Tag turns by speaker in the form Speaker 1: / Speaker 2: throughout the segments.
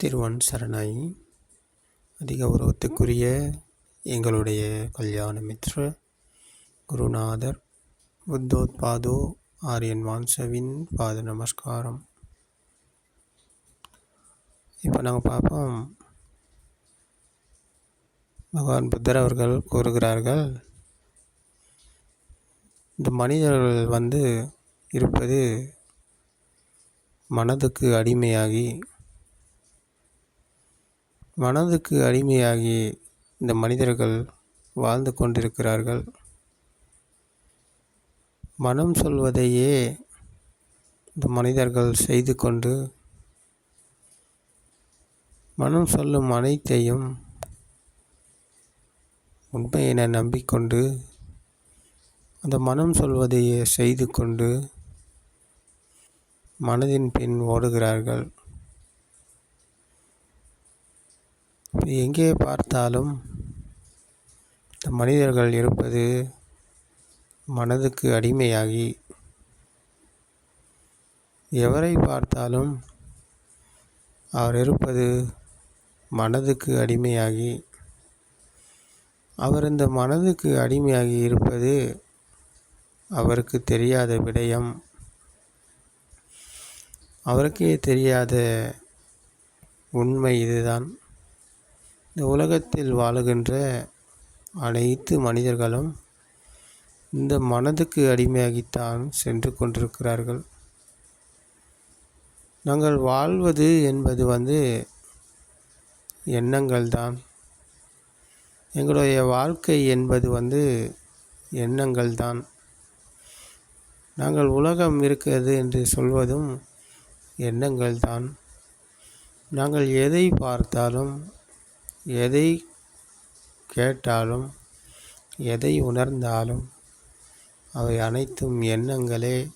Speaker 1: திருவன் சரணாய். அதிக உருவத்துக்குரிய எங்களுடைய கல்யாண மித்ர குருநாதர் புத்தோத்பாதோ ஆரியன் வான்சவின் பாத நமஸ்காரம். இப்போ நாங்கள் பார்ப்போம் பகவான் புத்தர் அவர்கள் கூறுகிறார்கள் இந்த மனிதர்கள் வந்து இருப்பது மனதுக்கு அடிமையாகி மனதுக்கு அடிமையாகி இந்த மனிதர்கள் வாழ்ந்து கொண்டிருக்கிறார்கள். மனம் சொல்வதையே இந்த மனிதர்கள் செய்து கொண்டு மனம் சொல்லும் அனைத்தையும் உண்மை என நம்பிக்கொண்டு அந்த மனம் சொல்வதையே செய்து கொண்டு மனதின் பின் ஓடுகிறார்கள். எங்கே பார்த்தாலும் இந்த மனிதர்கள் இருப்பது மனதுக்கு அடிமையாகி எவரை பார்த்தாலும் அவர் இருப்பது மனதுக்கு அடிமையாகி அவர் இந்த மனதுக்கு அடிமையாகி இருப்பது அவருக்கு தெரியாத விடயம். அவருக்கே தெரியாத உண்மை இதுதான். இந்த உலகத்தில் வாழுகின்ற அனைத்து மனிதர்களும் இந்த மனதுக்கு அடிமையாகித்தான் சென்று கொண்டிருக்கிறார்கள். நாங்கள் வாழ்வது என்பது வந்து எண்ணங்கள் தான் எங்களுடைய வாழ்க்கை என்பது வந்து எண்ணங்கள் தான் நாங்கள் உலகம் இருக்கிறது என்று சொல்வதும் எண்ணங்கள் தான் நாங்கள் எதை பார்த்தாலும் எதை கேட்டாலும் எதை உணர்ந்தாலும் அவை அனைத்தும் எண்ணங்களே.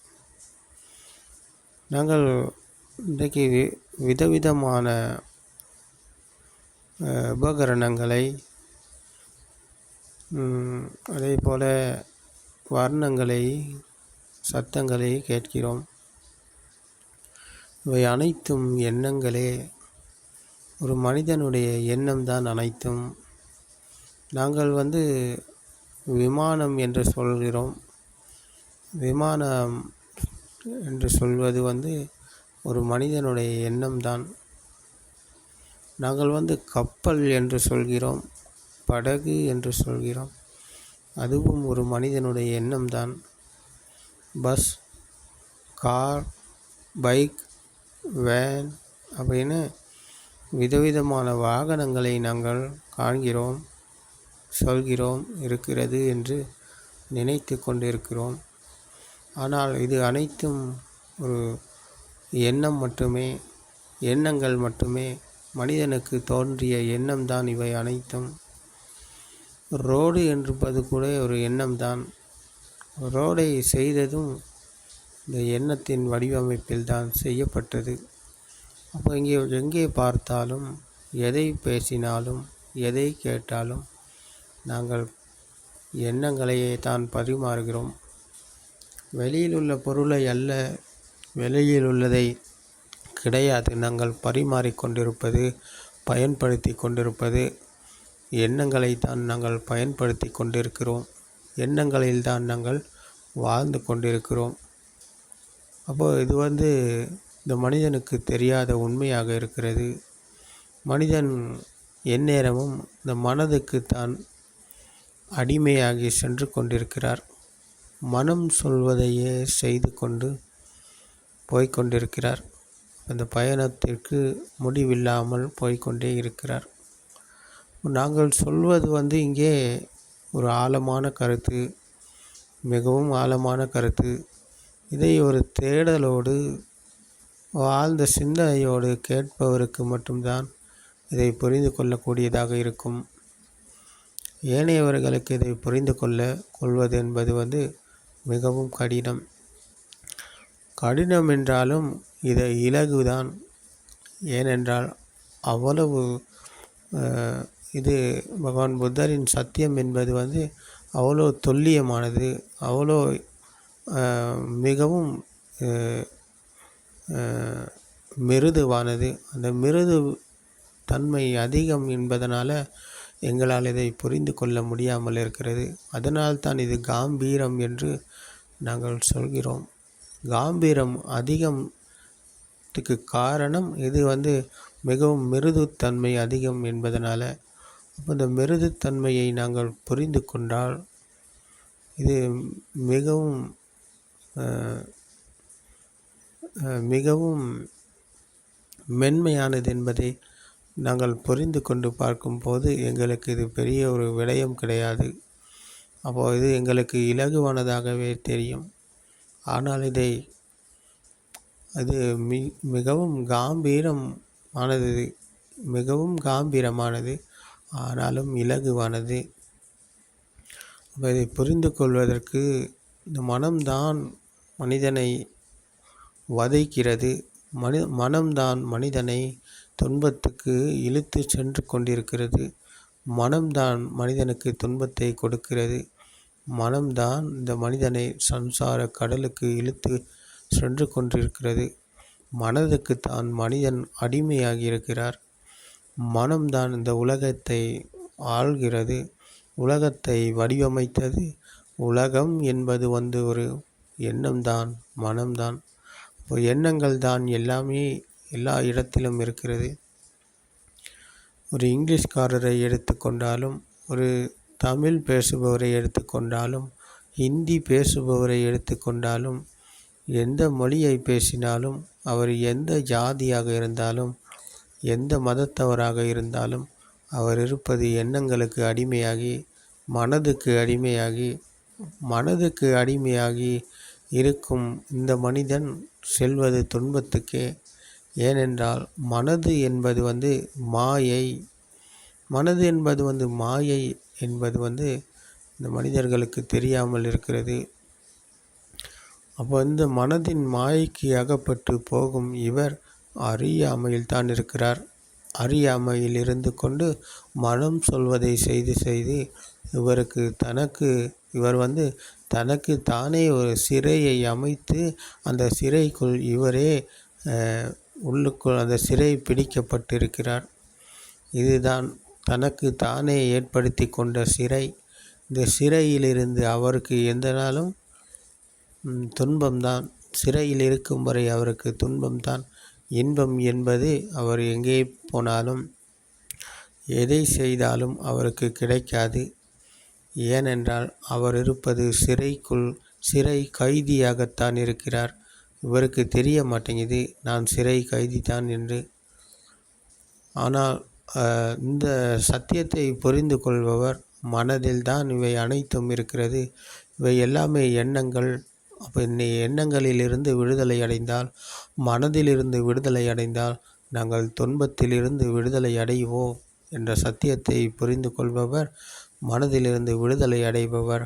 Speaker 1: நாங்கள் இன்றைக்கு வி விதவிதமான உபகரணங்களை அதே போல் வர்ணங்களை சத்தங்களை கேட்கிறோம். இவை அனைத்தும் எண்ணங்களே. ஒரு மனிதனுடைய எண்ணம் தான் அனைத்தும். நாங்கள் வந்து விமானம் என்று சொல்கிறோம். விமானம் என்று சொல்வது வந்து ஒரு மனிதனுடைய எண்ணம் தான். நாங்கள் வந்து கப்பல் என்று சொல்கிறோம் படகு என்று சொல்கிறோம். அதுவும் ஒரு மனிதனுடைய எண்ணம் தான். பஸ் கார் பைக் வேன் அப்படின்னு விதவிதமான வாகனங்களை நாங்கள் காண்கிறோம் சொல்கிறோம் இருக்கிறது என்று நினைத்து கொண்டிருக்கிறோம். ஆனால் இது அனைத்தும் ஒரு எண்ணம் மட்டுமே எண்ணங்கள் மட்டுமே. மனிதனுக்கு தோன்றிய எண்ணம்தான் இவை அனைத்தும். ரோடு என்பது கூட ஒரு எண்ணம்தான். ரோடை செய்ததும் இந்த எண்ணத்தின் வடிவமைப்பில் தான் செய்யப்பட்டது. அப்போ இங்கே எங்கே பார்த்தாலும் எதை பேசினாலும் எதை கேட்டாலும் நாங்கள் எண்ணங்களையே தான் பரிமாறுகிறோம். வெளியில் உள்ள பொருளை அல்ல வெளியில் உள்ளதை கிடையாது. நாங்கள் பரிமாறிக்கொண்டிருப்பது பயன்படுத்தி கொண்டிருப்பது எண்ணங்களை தான் நாங்கள் பயன்படுத்தி கொண்டிருக்கிறோம். எண்ணங்களில் தான் நாங்கள் வாழ்ந்து கொண்டிருக்கிறோம். அப்போது இது வந்து இந்த மனிதனுக்கு தெரியாத உண்மையாக இருக்கிறது. மனிதன் எந்நேரமும் இந்த மனதுக்கு தான் அடிமையாகி சென்று கொண்டிருக்கிறார். மனம் சொல்வதையே செய்து கொண்டு போய்கொண்டிருக்கிறார் அந்த பயணத்திற்கு முடிவில்லாமல் போய்கொண்டே இருக்கிறார். நாங்கள் சொல்வது வந்து இங்கே ஒரு ஆழமான கருத்து மிகவும் ஆழமான கருத்து. இதை ஒரு தேடலோடு ஆழ்ந்த சிந்தனையோடு கேட்பவருக்கு மட்டும்தான் இதை புரிந்து கொள்ளக்கூடியதாக இருக்கும். ஏனையவர்களுக்கு இதை புரிந்து கொள்ள கொள்வது என்பது வந்து மிகவும் கடினம். கடினம் என்றாலும் இதை இலகுதான். ஏனென்றால் அவ்வளவு இது பகவான் புத்தரின் சத்தியம் என்பது வந்து அவ்வளோ துல்லியமானது அவ்வளோ மிகவும் மிருதுவானது. அந்த மிருது தன்மை அதிகம் என்பதனால் எங்களால் இதை புரிந்து கொள்ள முடியாமல் இருக்கிறது. அதனால்தான் இது காம்பீரம் என்று நாங்கள் சொல்கிறோம். காம்பீரம் அதிகத்துக்கு காரணம் இது வந்து மிகவும் மிருதுத்தன்மை அதிகம் என்பதனால். அப்போ இந்த மிருதுத்தன்மையை நாங்கள் புரிந்து கொண்டால் இது மிகவும் மிகவும் மென்மையானது என்பதை நாங்கள் புரிந்து கொண்டு பார்க்கும்போது எங்களுக்கு இது பெரிய ஒரு விடயம் கிடையாது. அப்போது இது எங்களுக்கு இலகுவானதாகவே தெரியும். ஆனால் இதை அது மி மிகவும் காம்பீரம் ஆனது மிகவும் காம்பீரமானது ஆனாலும் இலகுவானது. அப்போ இதை புரிந்து கொள்வதற்கு இந்த மனம்தான் மனிதனை வதைக்கிறது. மனி மனம்தான் மனிதனை துன்பத்துக்கு இழுத்து சென்று கொண்டிருக்கிறது. மனம்தான் மனிதனுக்கு துன்பத்தை கொடுக்கிறது. மனம்தான் இந்த மனிதனை சம்சார கடலுக்கு இழுத்து சென்று கொண்டிருக்கிறது. மனதுக்கு தான் மனிதன் அடிமையாகி இருக்கிறார் மனம்தான் இந்த உலகத்தை ஆள்கிறது. உலகத்தை வடிவமைத்தது. உலகம் என்பது வந்து ஒரு எண்ணம்தான் மனம்தான். இப்போ எண்ணங்கள் தான் எல்லாமே எல்லா இடத்திலும் இருக்கிறது. ஒரு இங்கிலீஷ்காரரை எடுத்துக்கொண்டாலும் ஒரு தமிழ் பேசுபவரை எடுத்துக்கொண்டாலும் ஹிந்தி பேசுபவரை எடுத்துக்கொண்டாலும் எந்த மொழியை பேசினாலும் அவர் எந்த ஜாதியாக இருந்தாலும் எந்த மதத்தவராக இருந்தாலும் அவர் இருப்பது எண்ணங்களுக்கு அடிமையாகி மனதுக்கு அடிமையாகி மனதுக்கு அடிமையாகி இருக்கும் இந்த மனிதன் செல்வது துன்பத்துக்கே. ஏனென்றால் மனது என்பது வந்து மாயை. மனது என்பது வந்து மாயை என்பது வந்து இந்த மனிதர்களுக்கு தெரியாமல் இருக்கிறது. அப்போ இந்த மனதின் மாயைக்கு அகப்பட்டு போகும் இவர் அறியாமையில் தான் இருக்கிறார். அறியாமையில் இருந்து கொண்டு மனம் சொல்வதை செய்து செய்து இவருக்கு தனக்கு இவர் வந்து தனக்கு தானே ஒரு சிறையை அமைத்து அந்த சிறைக்குள் இவரே உள்ளுக்குள் அந்த சிறை பிடிக்கப்பட்டிருக்கிறார். இதுதான் தனக்கு தானே ஏற்படுத்தி கொண்ட சிறை. இந்த சிறையிலிருந்து அவருக்கு எந்த நாளும் துன்பம்தான். சிறையில் இருக்கும் வரை அவருக்கு துன்பம்தான். இன்பம் என்பது அவர் எங்கே போனாலும் எதை செய்தாலும் அவருக்கு கிடைக்காது. ஏனென்றால் அவர் இருப்பது சிறைக்குள் சிறை கைதியாகத்தான் இருக்கிறார். இவருக்கு தெரிய மாட்டேங்குது நான் சிறை கைதி தான் என்று. ஆனால் இந்த சத்தியத்தை புரிந்து கொள்பவர் மனதில் தான் இவை அனைத்தும் இருக்கிறது. இவை எல்லாமே எண்ணங்கள். அப்போ இன்னை எண்ணங்களிலிருந்து விடுதலை அடைந்தால் மனதிலிருந்து விடுதலை அடைந்தால் நாங்கள் துன்பத்திலிருந்து விடுதலை அடைவோம் என்ற சத்தியத்தை புரிந்து கொள்பவர் மனதிலிருந்து விடுதலை அடைபவர்.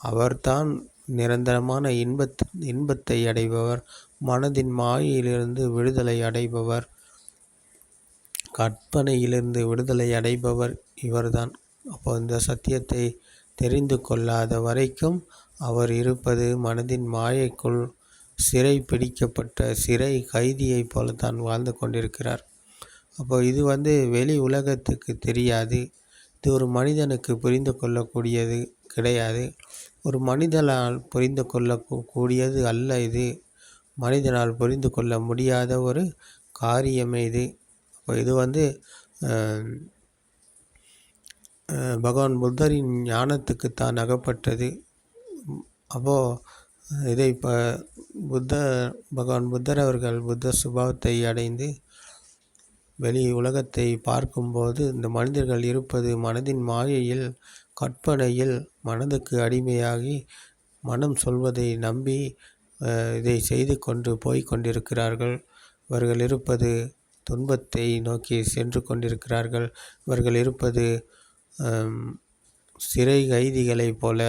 Speaker 1: அவர்தான் நிரந்தரமான இன்பத் இன்பத்தை அடைபவர். மனதின் மாயையிலிருந்து விடுதலை அடைபவர். கற்பனையிலிருந்து விடுதலை அடைபவர். இவர்தான். அப்போ இந்த சத்தியத்தை தெரிந்து கொள்ளாத வரைக்கும் அவர் இருப்பது மனதின் மாயைக்குள் சிறை பிடிக்கப்பட்ட சிறை கைதியைப் போல தான் வாழ்ந்து கொண்டிருக்கிறார். அப்போ இது வந்து வெளி உலகத்துக்கு தெரியாது. இது ஒரு மனிதனுக்கு புரிந்து கொள்ளக்கூடியது கிடையாது. ஒரு மனிதனால் புரிந்து கொள்ளக்கூடியது அல்ல இது. மனிதனால் புரிந்து கொள்ள முடியாத ஒரு காரியமே இது. அப்போ இது வந்து பகவான் புத்தரின் ஞானத்துக்கு தான் அகப்பட்டது. அப்போது இதை இப்போ புத்த பகவான் புத்தர் அவர்கள் புத்த சுபாவத்தை அடைந்து வெளி உலகத்தை பார்க்கும்போது இந்த மனிதர்கள் இருப்பது மனதின் மாயையில் கற்பனையில் மனதுக்கு அடிமையாகி மனம் சொல்வதை நம்பி இதை செய்து கொண்டு போய் கொண்டிருக்கிறார்கள். இவர்கள் இருப்பது துன்பத்தை நோக்கி சென்று கொண்டிருக்கிறார்கள். இவர்கள் இருப்பது சிறை கைதிகளைப் போல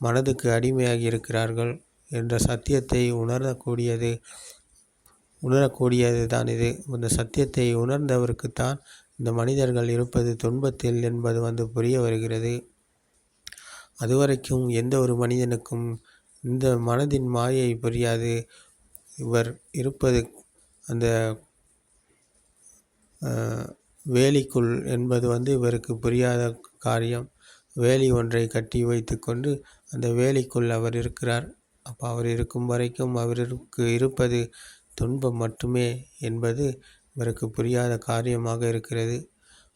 Speaker 1: மனதுக்கு அடிமையாகி இருக்கிறார்கள் என்ற சத்தியத்தை உணரக்கூடியது. உணரக்கூடியது தான் இது. இந்த சத்தியத்தை உணர்ந்தவருக்குத்தான் இந்த மனிதர்கள் இருப்பது துன்பத்தில் என்பது வந்து புரிய வருகிறது. அதுவரைக்கும் எந்த ஒரு மனிதனுக்கும் இந்த மனதின் மாயை புரியாது. இவர் இருப்பது அந்த வேலிக்குள் என்பது வந்து இவருக்கு புரியாத காரியம். வேலி ஒன்றை கட்டி வைத்துக்கொண்டு அந்த வேலிக்குள் அவர் இருக்கிறார். அப்போ அவர் இருக்கும் வரைக்கும் அவருக்கு இருப்பது துன்பம் மட்டுமே என்பது இவருக்கு புரியாத காரியமாக இருக்கிறது.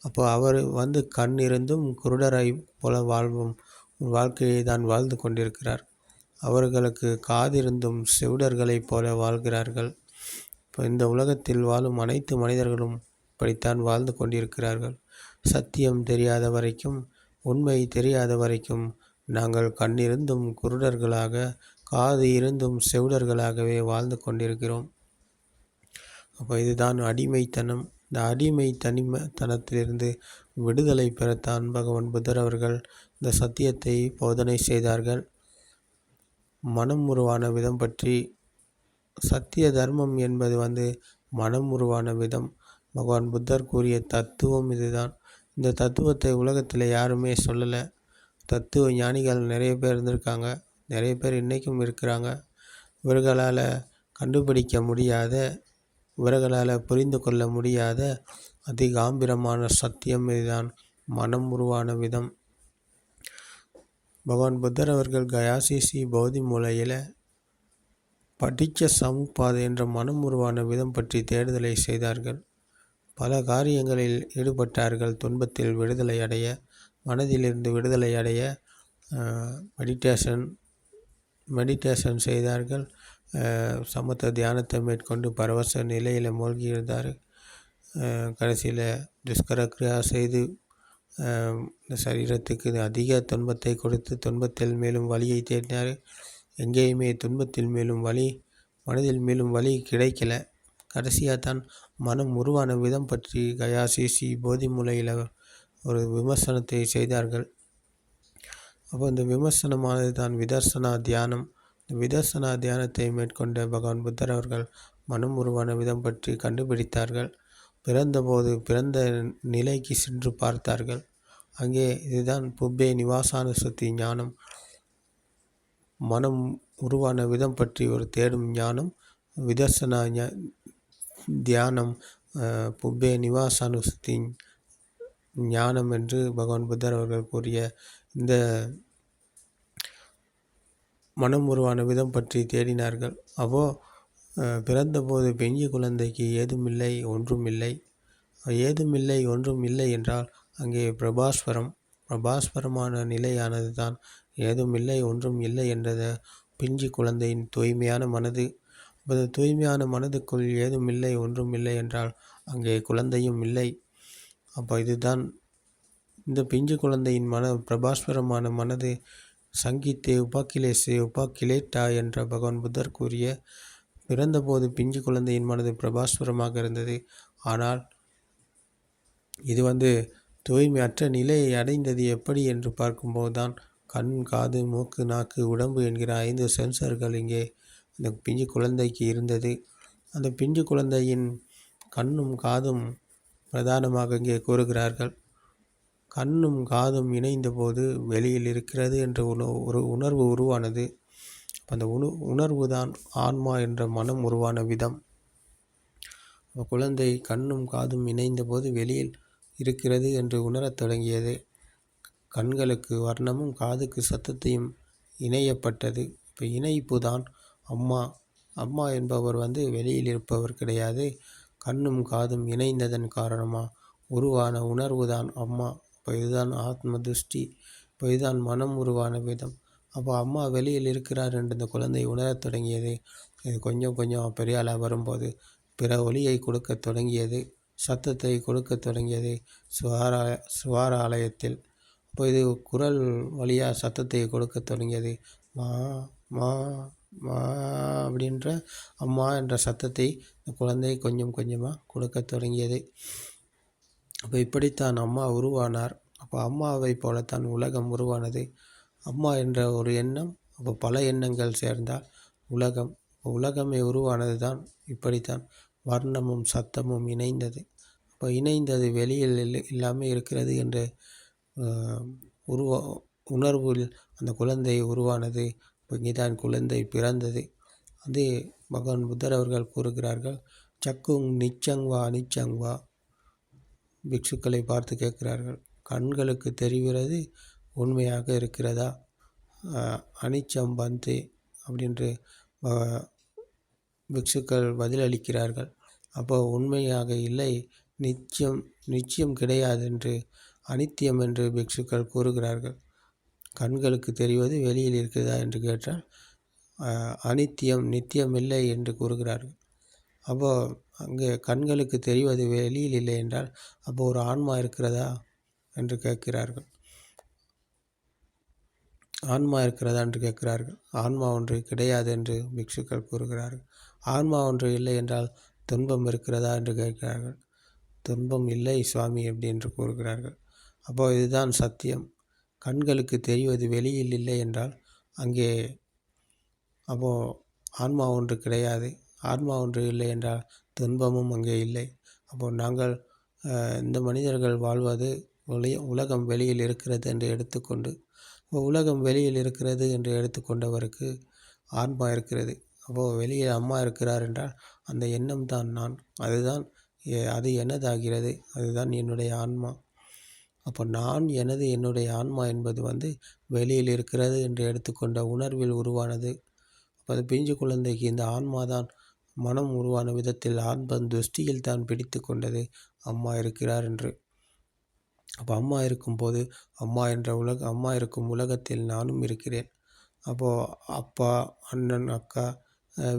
Speaker 1: அப்போ அவர் வந்து கண் இருந்தும் குருடரை போல வாழ்வும். வாழ்க்கையை தான் வாழ்ந்து கொண்டிருக்கிறார். அவர்களுக்கு காதிருந்தும் செவிடர்களைப் போல வாழ்கிறார்கள். இப்போ இந்த உலகத்தில் வாழும் அனைத்து மனிதர்களும் இப்படித்தான் வாழ்ந்து கொண்டிருக்கிறார்கள். சத்தியம் தெரியாத வரைக்கும் உண்மை தெரியாத வரைக்கும் நாங்கள் கண்ணிருந்தும் குருடர்களாக காது இருந்தும் செவிடர்களாகவே வாழ்ந்து கொண்டிருக்கிறோம். அப்போ இதுதான் அடிமைத்தனம். இந்த அடிமை தனிமத்தனத்திலிருந்து விடுதலை பெறத்தான் பகவான் புத்தர் அவர்கள் இந்த சத்தியத்தை போதனை செய்தார்கள். மனம் உருவான விதம் பற்றி சத்திய தர்மம் என்பது வந்து மனம் உருவான விதம். பகவான் புத்தர் கூறிய தத்துவம் இதுதான். இந்த தத்துவத்தை உலகத்தில் யாருமே சொல்லலை. தத்துவ ஞானிகள் நிறைய பேர் இருந்திருக்காங்க. நிறைய பேர் இன்றைக்கும் இருக்கிறாங்க. இவர்களால் கண்டுபிடிக்க முடியாத இவர்களால் புரிந்து கொள்ள முடியாத அதிகாம்பிரமான சத்தியம் இதுதான். மனம் உருவான விதம். பகவான் புத்தர் அவர்கள் கயாசிசி பௌதி மூலையில் படித்த சமுப்பாதை என்ற மனம் உருவான விதம் பற்றி தேடுதலை செய்தார்கள். பல காரியங்களில் ஈடுபட்டார்கள். துன்பத்தில் விடுதலை அடைய மனதிலிருந்து விடுதலை அடைய மெடிடேஷன் மெடிடேஷன் செய்தார்கள். சமத்த தியானத்தை மேற்கொண்டு பரவச நிலையில் மூழ்கி இருந்தார் கடைசியில் துஷ்கர கிரியா செய்து சரீரத்துக்கு அதிக துன்பத்தை கொடுத்து துன்பத்தில் மேலும் வழியை தேடினார். எங்கேயுமே துன்பத்தில் மேலும் வழி மனதில் மேலும் வழி கிடைக்கல. கடைசியாக தான் மனம் உருவான விதம் பற்றி கயா சிசி போதி மூலையில் ஒரு விமர்சனத்தை செய்தார்கள். அப்போ இந்த விமர்சனமானது தான் விதர்சனா தியானம். விதர்சனா தியானத்தை மேற்கொண்ட பகவான் புத்தர் அவர்கள் மனம் உருவான விதம் பற்றி கண்டுபிடித்தார்கள். பிறந்தபோது பிறந்த நிலைக்கு சென்று பார்த்தார்கள். அங்கே இதுதான் புப்பே நிவாசான சுத்தி ஞானம். மனம் உருவான விதம் பற்றி ஒரு தேடும் ஞானம். விதர்சனா தியானம் புப்பே நிவாசானுசத்தி ஞானம் என்று பகவான் புத்தர் அவர்கள் கூறிய இந்த மனம் உருவான விதம் பற்றி தேடினார்கள். அவோ பிறந்தபோது பெஞ்சு குழந்தைக்கு ஏதுமில்லை ஒன்றும் இல்லை ஏதுமில்லை ஒன்றும் இல்லை என்றால் அங்கே பிரபாஸ்வரம் பிரபாஸ்வரமான நிலையானது தான் ஏதும் இல்லை ஒன்றும் இல்லை என்றத பிஞ்சு குழந்தையின் தூய்மையான மனது. அப்போது தூய்மையான மனதுக்குள் ஏதும் இல்லை ஒன்றும் இல்லை என்றால் அங்கே குழந்தையும் இல்லை. அப்போ இதுதான் இந்த பிஞ்சு குழந்தையின் மன பிரபாஸ்வரமான மனது சங்கீத்தே உபாக்கிலேசே உபாக்கிலேட்டா என்ற பகவான் புத்தர் கூறிய பிறந்தபோது பிஞ்சு குழந்தையின் மனது பிரபாஸ்வரமாக இருந்தது. ஆனால் இது வந்து தூய்மையற்ற நிலையை அடைந்தது எப்படி என்று பார்க்கும்போது தான் கண் காது மூக்கு நாக்கு உடம்பு என்கிற ஐந்து சென்சர்கள் இங்கே அந்த பிஞ்சு குழந்தைக்கு இருந்தது. அந்த பிஞ்சு குழந்தையின் கண்ணும் காதும் பிரதானமாக இங்கே கூறுகிறார்கள். கண்ணும் காதும் இணைந்தபோது வெளியில் இருக்கிறது என்ற ஒரு உணர்வு உருவானது. அந்த உணு உணர்வு தான் ஆன்மா என்ற மனம் உருவான விதம். குழந்தை கண்ணும் காதும் இணைந்தபோது வெளியில் இருக்கிறது என்று உணரத் தொடங்கியது. கண்களுக்கு வர்ணமும் காதுக்கு சத்தத்தையும் இணையப்பட்டது. இப்போ இணைப்பு தான் அம்மா. அம்மா என்பவர் வந்து வெளியில் இருப்பவர் கிடையாது. கண்ணும் காதும் இணைந்ததன் காரணமாக உருவான உணர்வு தான் அம்மா. இப்போ இதுதான் ஆத்ம திருஷ்டி இப்போ இதுதான் மனம் உருவான விதம். அப்போ அம்மா வெளியில் இருக்கிறார் என்று இந்த குழந்தை உணரத் தொடங்கியது. இது கொஞ்சம் கொஞ்சம் பெரிய ஆளாக வரும்போது பிற ஒளியை கொடுக்க தொடங்கியது. சத்தத்தை கொடுக்க தொடங்கியது சுவாரா சுவார ஆலயத்தில் அப்போ இது குரல் வழியாக சத்தத்தை கொடுக்க தொடங்கியது. மா மா மா அப்படின்ற அம்மா என்ற சத்தத்தை இந்த குழந்தை கொஞ்சம் கொஞ்சமாக கொடுக்க தொடங்கியது. அப்போ இப்படித்தான் அம்மா உருவானார். அப்போ அம்மாவை போலத்தான் உலகம் உருவானது. அம்மா என்ற ஒரு எண்ணம் அப்போ பல எண்ணங்கள் சேர்ந்தால் உலகம். உலகமே உருவானது தான் இப்படித்தான் வர்ணமும் சத்தமும் இணைந்தது. அப்போ இணைந்தது வெளியில் இல்லாமல் இருக்கிறது என்ற உருவ உணர்வில் அந்த குழந்தை உருவானது. இங்கேதான் குழந்தை பிறந்தது. அது பகவான் புத்தர் அவர்கள் கூறுகிறார்கள் சக்குங் நிச்சங் வா நிச்சங் வா பிக்ஷுக்களை பார்த்து கேட்கிறார்கள். கண்களுக்கு தெரிகிறது உண்மையாக இருக்கிறதா? அனிச்சம் பந்து அப்படின்று பிக்ஷுக்கள் பதிலளிக்கிறார்கள். அப்போ உண்மையாக இல்லை நிச்சயம் நிச்சயம் கிடையாது என்று அனித்தியம் என்று பிக்ஷுக்கள் கூறுகிறார்கள். கண்களுக்கு தெரிவது வெளியில் இருக்கிறதா என்று கேட்டால் அனித்தியம் நித்தியம் இல்லை என்று கூறுகிறார்கள். அப்போது அங்கே கண்களுக்கு தெரிவது வெளியில் இல்லை என்றால் அப்போ ஒரு ஆன்மா இருக்கிறதா? என்று கேட்கிறார்கள். ஆன்மா இருக்கிறதா? என்று கேட்கிறார்கள். ஆன்மா ஒன்று கிடையாது என்று பிக்ஷுக்கள் கூறுகிறார்கள். ஆன்மா ஒன்று இல்லை என்றால் துன்பம் இருக்கிறதா? என்று கேட்கிறார்கள். துன்பம் இல்லை சுவாமி அப்படி என்று கூறுகிறார்கள். அப்போது இதுதான் சத்தியம். கண்களுக்கு தெரிவது வெளியில் இல்லை என்றால் அங்கே அப்போ ஆன்மா ஒன்று கிடையாது. ஆன்மா ஒன்று இல்லை என்றால் துன்பமும் அங்கே இல்லை. அப்போ நாங்கள் இந்த மனிதர்கள் வாழ்வது உலக உலகம் வெளியில் இருக்கிறது என்று எடுத்துக்கொண்டு இப்போ உலகம் வெளியில் இருக்கிறது என்று எடுத்துக்கொண்டவருக்கு ஆன்மா இருக்கிறது. அப்போது வெளியே அம்மா இருக்கிறார் என்றால் அந்த எண்ணம் தான் நான். அதுதான் அது எனதாகிறது. அதுதான் என்னுடைய ஆன்மா. அப்போ நான் எனது என்னுடைய ஆன்மா என்பது வந்து வெளியில் இருக்கிறது என்று எடுத்துக்கொண்ட உணர்வில் உருவானது. அப்போ அது பிஞ்சு குழந்தைக்கு இந்த ஆன்மா தான் மனம் உருவான விதத்தில் ஆன்பன் துஷ்டியில் தான் பிடித்து கொண்டது அம்மா இருக்கிறார் என்று. அப்போ அம்மா இருக்கும்போது அம்மா என்ற உலக அம்மா இருக்கும் உலகத்தில் நானும் இருக்கிறேன். அப்போது அப்பா அண்ணன் அக்கா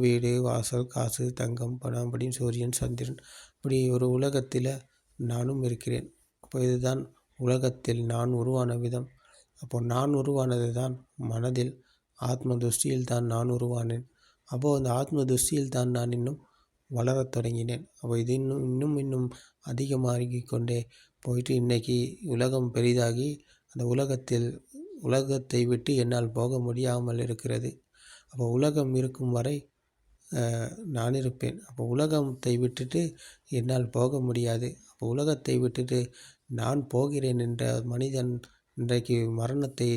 Speaker 1: வீடு வாசல் காசு தங்கம் பணம் அப்படின்னு சூரியன் சந்திரன் இப்படி ஒரு உலகத்தில் நானும் இருக்கிறேன். அப்போ இதுதான் உலகத்தில் நான் உருவான விதம். அப்போ நான் உருவானது தான் மனதில் ஆத்ம துஷ்டியில் தான் நான் உருவானேன். அப்போது அந்த ஆத்ம துஷ்டியில் தான் நான் இன்னும் வளரத் தொடங்கினேன். அப்போ இது இன்னும் இன்னும் இன்னும் அதிகமாகி கொண்டே போயிட்டு இன்னைக்கு உலகம் பெரிதாகி அந்த உலகத்தில் உலகத்தை விட்டு என்னால் போக முடியாமல் இருக்கிறது. அப்போ உலகம் இருக்கும் வரை நான் இருப்பேன். அப்போ உலகத்தை விட்டுட்டு என்னால் போக முடியாது. அப்போ உலகத்தை விட்டுட்டு நான் போகிறேன் என்ற மனிதன் இன்றைக்கு மரணத்தை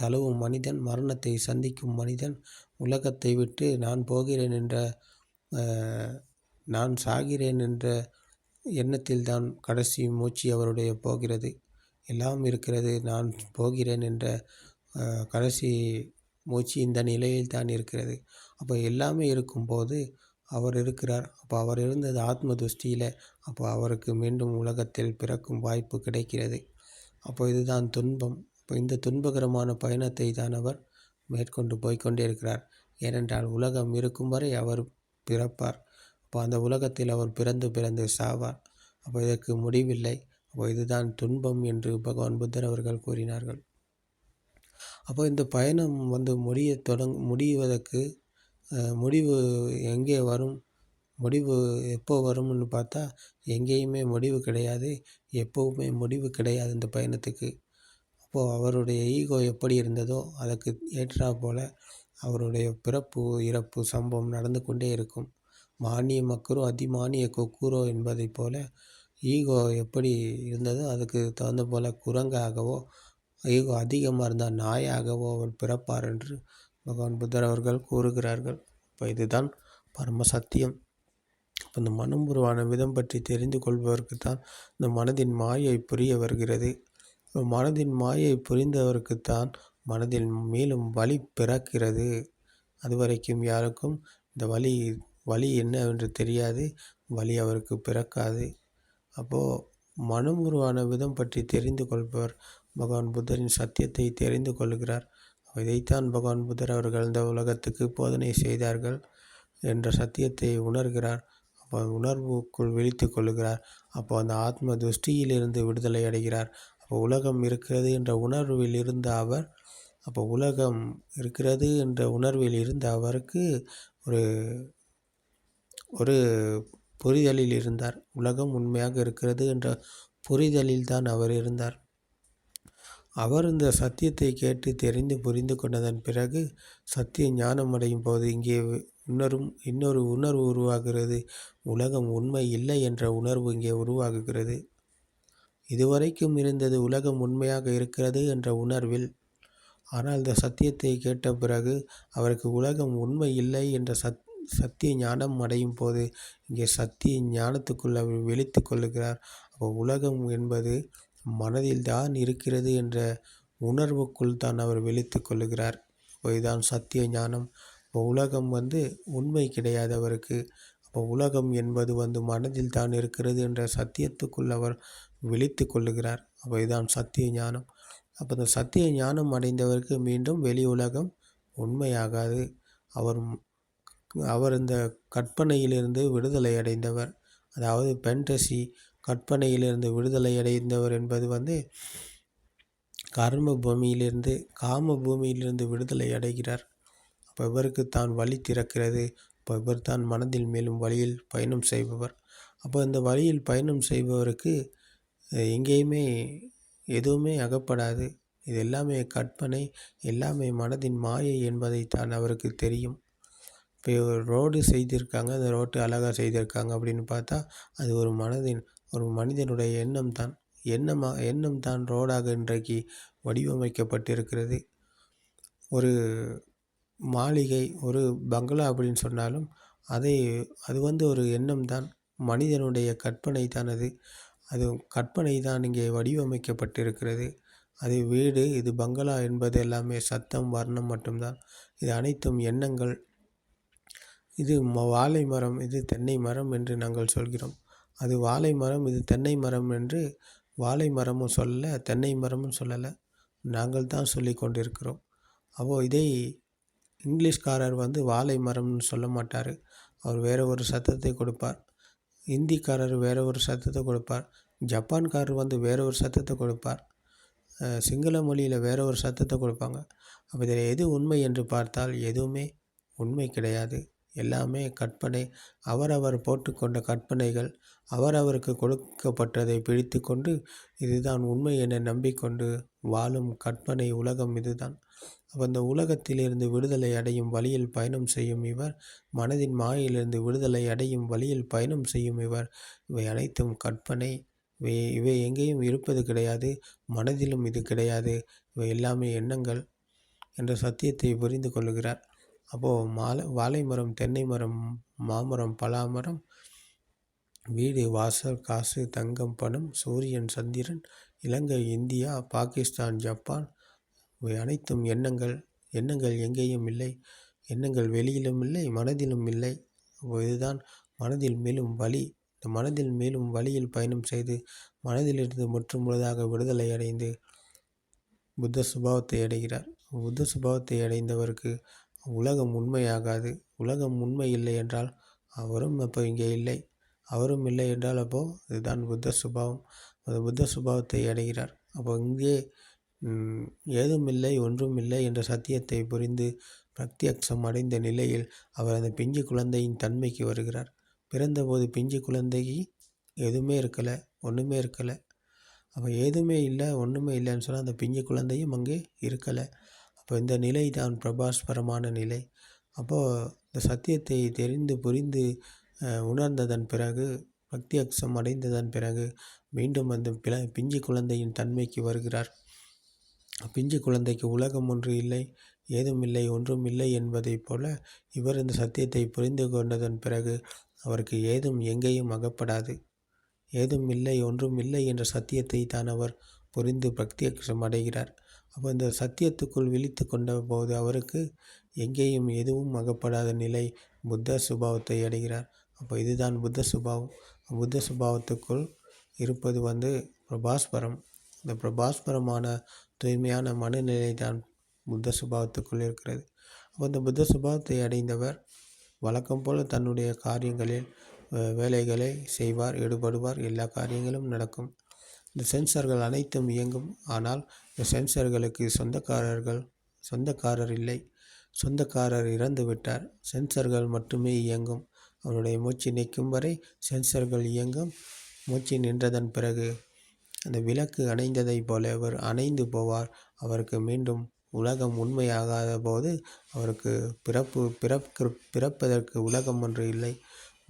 Speaker 1: தழுவும் மனிதன் மரணத்தை சந்திக்கும் மனிதன் உலகத்தை விட்டு நான் போகிறேன் என்ற நான் சாகிறேன் என்ற எண்ணத்தில் தான் கடைசி மூச்சு அவருடைய போகிறது. எல்லாம் இருக்கிறது நான் போகிறேன் என்ற கடைசி மூச்சு இந்த நிலையில் தான் இருக்கிறது. அப்போ எல்லாமே இருக்கும்போது அவர் இருக்கிறார். அப்போ அவர் இருந்தது ஆத்ம துஷ்டியில் அப்போ அவருக்கு மீண்டும் உலகத்தில் பிறக்கும் வாய்ப்பு கிடைக்கிறது. அப்போ இதுதான் துன்பம். இந்த துன்பகரமான பயணத்தை தான் அவர் மேற்கொண்டு போய்க்கொண்டே இருக்கிறார் ஏனென்றால் உலகம் இருக்கும் வரை அவர் பிறப்பார். அப்போ அந்த உலகத்தில் அவர் பிறந்து பிறந்து சாவார். அப்போ இதற்கு முடிவில்லை. அப்போ இதுதான் துன்பம் என்று பகவான் புத்தர் அவர்கள் கூறினார்கள். அப்போ இந்த பயணம் வந்து முடிய தொடங் முடிவதற்கு முடிவு எங்கே வரும்? முடிவு எப்போ வரும்னு பார்த்தா எங்கேயுமே முடிவு கிடையாது. எப்போவுமே முடிவு கிடையாது இந்த பயணத்துக்கு. அப்போது அவருடைய ஈகோ எப்படி இருந்ததோ அதற்கு ஏற்றாற்போல் அவருடைய பிறப்பு இறப்பு சம்பவம் நடந்து கொண்டே இருக்கும். மானிய மக்கரோ அதிமானிய கொக்கூரோ என்பதைப் போல ஈகோ எப்படி இருந்ததோ அதுக்கு தகுந்த போல் குரங்காகவோ ஈகோ அதிகமாக இருந்தால் நாயாகவோ அவர் பிறப்பார் என்று பகவான் புத்தர் அவர்கள் கூறுகிறார்கள். இப்போ இதுதான் பரம சத்தியம். இப்போ இந்த மனம் உருவான விதம் பற்றி தெரிந்து கொள்பவருக்கு தான் இந்த மனதின் மாயை புரிய வருகிறது. மனதின் மாயை புரிந்தவருக்குத்தான் மனதில் மேலும் வலி பிறக்கிறது. அதுவரைக்கும் யாருக்கும் இந்த வலி வலி என்னவென்று தெரியாது. வலி அவருக்கு பிறக்காது. அப்போது மனம் உருவான விதம் பற்றி தெரிந்து கொள்பவர் பகவான் புத்தரின் சத்தியத்தை தெரிந்து கொள்கிறார். இதைத்தான் பகவான் புத்தர் அவர்கள் இந்த உலகத்துக்கு போதனை செய்தார்கள் என்ற சத்தியத்தை உணர்கிறார். அப்போ உணர்வுக்குள் விழித்து கொள்கிறார். அப்போ அந்த ஆத்ம துஷ்டியிலிருந்து விடுதலை அடைகிறார். அப்போ உலகம் இருக்கிறது என்ற உணர்வில் இருந்த அவர் அப்போ உலகம் இருக்கிறது என்ற உணர்வில் இருந்த அவருக்கு ஒரு ஒரு புரிதலில் இருந்தார். உலகம் உண்மையாக இருக்கிறது என்ற புரிதலில் தான் அவர் இருந்தார். அவர் இந்த சத்தியத்தை கேட்டு தெரிந்து புரிந்து கொண்டதன் பிறகு சத்திய ஞானம் அடையும் போது இங்கே இன்னொரும் இன்னொரு உணர்வு உருவாகிறது. உலகம் உண்மை இல்லை என்ற உணர்வு இங்கே உருவாகுகிறது. இதுவரைக்கும் இருந்தது உலகம் உண்மையாக இருக்கிறது என்ற உணர்வில். ஆனால் இந்த சத்தியத்தை கேட்ட பிறகு அவருக்கு உலகம் உண்மை இல்லை என்ற சத் சத்திய ஞானம் அடையும் போது இங்கே சத்திய ஞானத்துக்குள் அவர் விழித்து கொள்ளுகிறார் அப்போ உலகம் என்பது மனதில் தான் இருக்கிறது என்ற உணர்வுக்குள் தான் அவர் வெளித்து கொள்ளுகிறார் அப்போ இதுதான் சத்திய ஞானம். இப்போ உலகம் வந்து உண்மை கிடையாது அவருக்கு. உலகம் என்பது வந்து மனதில் தான் இருக்கிறது என்ற சத்தியத்துக்குள் அவர் விழித்து கொள்ளுகிறார். அப்போ இதுதான் சத்திய ஞானம். அப்போ இந்த சத்திய ஞானம் அடைந்தவருக்கு மீண்டும் வெளி உலகம் உண்மையாகாது. அவர் அவர் இந்த கற்பனையிலிருந்து விடுதலை அடைந்தவர். அதாவது பென்டசி கற்பனையிலிருந்து விடுதலை அடைந்தவர் என்பது வந்து கர்ம பூமியிலிருந்து காம பூமியிலிருந்து விடுதலை அடைகிறார். அப்போ இவருக்கு தான் வழி திறக்கிறது. இப்போ இவர் தான் மனதில் மேலும் வழியில் பயணம் செய்பவர். அப்போ இந்த வழியில் பயணம் செய்பவருக்கு எங்கேயுமே எதுவுமே அகப்படாது. இது எல்லாமே கற்பனை எல்லாமே மனதின் மாயை என்பதை தான் அவருக்கு தெரியும். இப்போ ஒரு ரோடு செய்திருக்காங்க அந்த ரோட்டு அழகாக செய்திருக்காங்க அப்படின்னு பார்த்தா அது ஒரு மனதின் ஒரு மனிதனுடைய எண்ணம் தான். எண்ணமாக எண்ணம் தான் ரோடாக இன்றைக்கு வடிவமைக்கப்பட்டிருக்கிறது. ஒரு மாளிகை ஒரு பங்களா அப்படின்னு சொன்னாலும் அதை அது வந்து ஒரு எண்ணம் தான் மனிதனுடைய கற்பனை தான் அது. அது கற்பனை தான் இங்கே வடிவமைக்கப்பட்டிருக்கிறது. அது வீடு இது பங்களா என்பது எல்லாமே சத்தம் வர்ணம் மட்டும்தான். இது அனைத்தும் எண்ணங்கள். இது ம வாழை மரம் இது தென்னை மரம் என்று நாங்கள் சொல்கிறோம். அது வாழை மரம் இது தென்னை மரம் என்று வாழை மரமும் சொல்லலை தென்னை மரமும் சொல்லலை. நாங்கள் தான் சொல்லி கொண்டிருக்கிறோம். அப்போது இதை இங்கிலீஷ்காரர் வந்து வாழை மரம்னு சொல்ல மாட்டார். அவர் வேறு ஒரு சத்தத்தை கொடுப்பார். ஹிந்திக்காரர் வேறு ஒரு சத்தத்தை கொடுப்பார். ஜப்பான்காரர் வந்து வேறு ஒரு சத்தத்தை கொடுப்பார். சிங்கள மொழியில் வேறு ஒரு சத்தத்தை கொடுப்பாங்க. அப்போ இதில் எது உண்மை என்று பார்த்தால் எதுவுமே உண்மை கிடையாது. எல்லாமே கற்பனை. அவரவர் போட்டுக்கொண்ட கற்பனைகள் அவரவருக்கு கொடுக்கப்பட்டதை பிடித்து கொண்டு இதுதான் உண்மை என நம்பிக்கொண்டு வாழும் கற்பனை உலகம் இதுதான். அப்போ இந்த உலகத்திலிருந்து விடுதலை அடையும் வழியில் பயணம் செய்யும் இவர் மனதின் மாயிலிருந்து விடுதலை அடையும் வழியில் பயணம் செய்யும் இவர். இவை அனைத்தும் கற்பனை. இவை இவை எங்கேயும் இருப்பது கிடையாது மனதிலும் இது கிடையாது. இவை எல்லாமே எண்ணங்கள் என்ற சத்தியத்தை புரிந்து கொள்கிறார் அப்போது மாலை வாழை மரம் தென்னை மரம் மாமரம் பலாமரம் வீடு வாசல் காசு தங்கம் பணம் சூரியன் சந்திரன் இலங்கை இந்தியா பாகிஸ்தான் ஜப்பான் இவை அனைத்தும் எண்ணங்கள். எண்ணங்கள் எங்கேயும் இல்லை. எண்ணங்கள் வெளியிலும் இல்லை மனதிலும் இல்லை. இதுதான் மனதில் மேலும் வழி இந்த மனதில் மேலும் வழியில் பயணம் செய்து மனதிலிருந்து முற்றும் முழுதாக விடுதலை அடைந்து புத்த சுபாவத்தை அடைகிறார். புத்த சுபாவத்தை அடைந்தவருக்கு உலகம் உண்மையாகாது. உலகம் உண்மை இல்லை என்றால் அவரும் அப்போ இங்கே இல்லை. அவரும் இல்லை என்றால் அப்போது இதுதான் புத்த சுபாவம். அந்த புத்த சுபாவத்தை அடைகிறார். அப்போ இங்கே ஏதும் இல்லை ஒன்றும் இல்லை என்ற சத்தியத்தை புரிந்து பிரத்யக்ஷம் அடைந்த நிலையில் அவர் அந்த பிஞ்சு குழந்தையின் தன்மைக்கு வருகிறார். பிறந்தபோது பிஞ்சு குழந்தைக்கு எதுவுமே இருக்கலை ஒன்றுமே இருக்கலை. அப்போ எதுவுமே இல்லை ஒன்றுமே இல்லைன்னு சொன்னால் அந்த பிஞ்சு குழந்தையும் அங்கே இருக்கலை. அப்போ இந்த நிலை தான் பிரபாஸ்பரமான நிலை. அப்போது இந்த சத்தியத்தை தெரிந்து புரிந்து உணர்ந்ததன் பிறகு பிரத்யக்ஷம் அடைந்ததன் பிறகு மீண்டும் அந்த பிள பிஞ்சு குழந்தையின் தன்மைக்கு வருகிறார். பிஞ்சு குழந்தைக்கு உலகம் ஒன்று இல்லை ஏதும் இல்லை ஒன்றும் இல்லை என்பதைப் போல இவர் இந்த சத்தியத்தை புரிந்து கொண்டதன் பிறகு அவருக்கு ஏதும் எங்கேயும் அகப்படாது. ஏதும் இல்லை ஒன்றும் இல்லை என்ற சத்தியத்தை தான் அவர் புரிந்து பிரத்யக்ஷம் அடைகிறார் அப்போ இந்த சத்தியத்துக்குள் விழித்து கொண்ட போது அவருக்கு எங்கேயும் எதுவும் அகப்படாத நிலை புத்த சுபாவத்தை அடைகிறார். அப்போ இதுதான் புத்த சுபாவம். புத்த சுபாவத்துக்குள் இருப்பது வந்து பிரபாஸ்பரம். இந்த பிரபாஸ்பரமான தூய்மையான மனநிலை தான் புத்த சுபாவத்துக்குள் இருக்கிறது. அப்போ இந்த புத்த சுபாவத்தை அடைந்தவர் வழக்கம் போல் தன்னுடைய காரியங்களில் வேலைகளை செய்வார் ஈடுபடுவார். எல்லா காரியங்களும் நடக்கும். இந்த சென்சார்கள் அனைத்தும் இயங்கும். ஆனால் இந்த சென்சார்களுக்கு சொந்தக்காரர்கள் சொந்தக்காரர் இல்லை. சொந்தக்காரர் இறந்து விட்டார். சென்சர்கள் மட்டுமே இயங்கும். அவருடைய மூச்சு நிற்கும் வரை சென்சர்கள் இயங்கும். மூச்சு நின்றதன் பிறகு அந்த விளக்கு அணைந்ததைப் போல அவர் அணைந்து போவார். அவருக்கு மீண்டும் உலகம் உண்மையாகாத போது அவருக்கு பிறப்பு பிறப்பு பிறப்பதற்கு உலகம் ஒன்று இல்லை.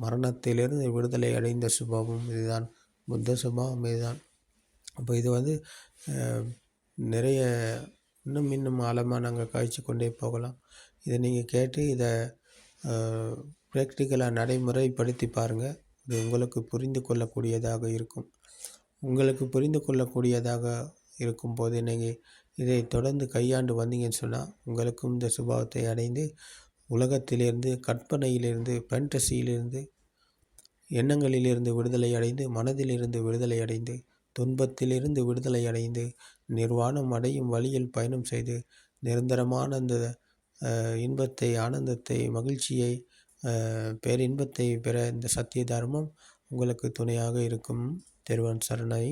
Speaker 1: மரணத்திலிருந்து விடுதலை அடைந்த சுபாவம் இதுதான். புத்த சுபாவம் இதுதான். அப்போ இது வந்து நிறைய இன்னும் இன்னும் ஆழமாக நாங்கள் காய்ச்சி கொண்டே போகலாம். இதை நீங்கள் கேட்டு இதை ப்ராக்டிக்கலாக நடைமுறைப்படுத்தி பாருங்கள் இது உங்களுக்கு புரிந்து கொள்ளக்கூடியதாக இருக்கும். உங்களுக்கு புரிந்து கொள்ளக்கூடியதாக இருக்கும்போது நீங்கள் இதை தொடர்ந்து கையாண்டு வந்தீங்கன்னு சொன்னால் உங்களுக்கும் இந்த சுபாவத்தை அடைந்து உலகத்திலிருந்து கற்பனையிலிருந்து ஃபேண்டசியிலிருந்து எண்ணங்களிலிருந்து விடுதலை அடைந்து மனதிலிருந்து விடுதலை அடைந்து துன்பத்திலிருந்து விடுதலை அடைந்து நிர்வாணம் அடையும் வழியில் பயணம் செய்து நிரந்தரமான அந்த இன்பத்தை ஆனந்தத்தை மகிழ்ச்சியை பேரின்பத்தை பெற இந்த சத்திய தர்மம் உங்களுக்கு துணையாக இருக்கும். திருவன் சரணை